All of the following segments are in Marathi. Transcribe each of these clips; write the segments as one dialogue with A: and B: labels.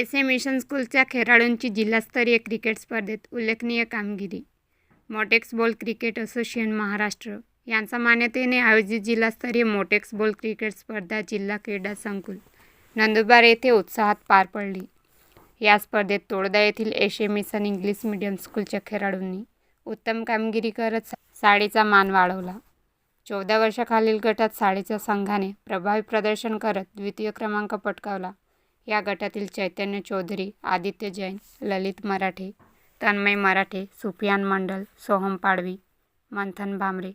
A: एस ए मिशन स्कूलच्या खेळाडूंची जिल्हास्तरीय क्रिकेट स्पर्धेत उल्लेखनीय कामगिरी. मोटेक्स बॉल क्रिकेट असोसिएशन महाराष्ट्र यांच्या मान्यतेने आयोजित जिल्हास्तरीय मोटेक्स बॉल क्रिकेट स्पर्धा जिल्हा क्रीडा संकुल नंदुरबार येथे उत्साहात पार पडली. या स्पर्धेत तोडदा येथील S A mission English medium स्कूलच्या खेळाडूंनी उत्तम कामगिरी करत साडीचा मान वाढवला. चौदा वर्षाखालील गटात साडीच्या संघाने प्रभावी प्रदर्शन करत द्वितीय क्रमांक पटकावला. या गटातील चैतन्य चौधरी आदित्य जैन ललित मराठे तन्मय मराठे सुफियान मंडल सोहम पाडवी मंथन भामरे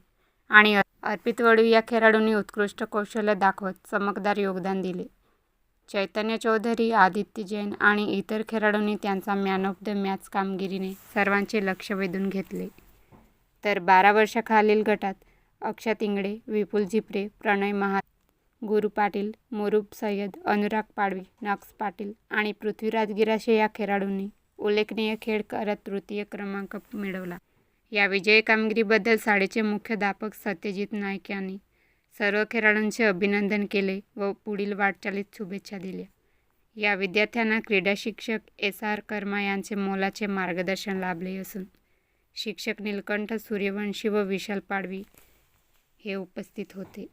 A: आणि अर्पित वडू या खेळाडूंनी उत्कृष्ट कौशल्य दाखवत चमकदार योगदान दिले. चैतन्य चौधरी आदित्य जैन आणि इतर खेळाडूंनी त्यांचा मॅन ऑफ द मॅच कामगिरीने सर्वांचे लक्ष वेधून घेतले. तर बारा वर्षाखालील गटात अक्षत इंगडे विपुल झिपरे प्रणय महा गुरु पाटील मुरुब सय्यद अनुराग पाडवी नक्स पाटील आणि पृथ्वीराज गिराशे या खेळाडूंनी उल्लेखनीय खेळ करत तृतीय क्रमांक मिळवला. या विजयी कामगिरीबद्दल शाळेचे मुख्याध्यापक सत्यजित नाईक यांनी सर्व खेळाडूंचे अभिनंदन केले व पुढील वाटचालीत शुभेच्छा दिल्या. या विद्यार्थ्यांना क्रीडा शिक्षक एस आर कर्मा यांचे मोलाचे मार्गदर्शन लाभले असून शिक्षक नीलकंठ सूर्यवंशी व विशाल पाडवी हे उपस्थित होते.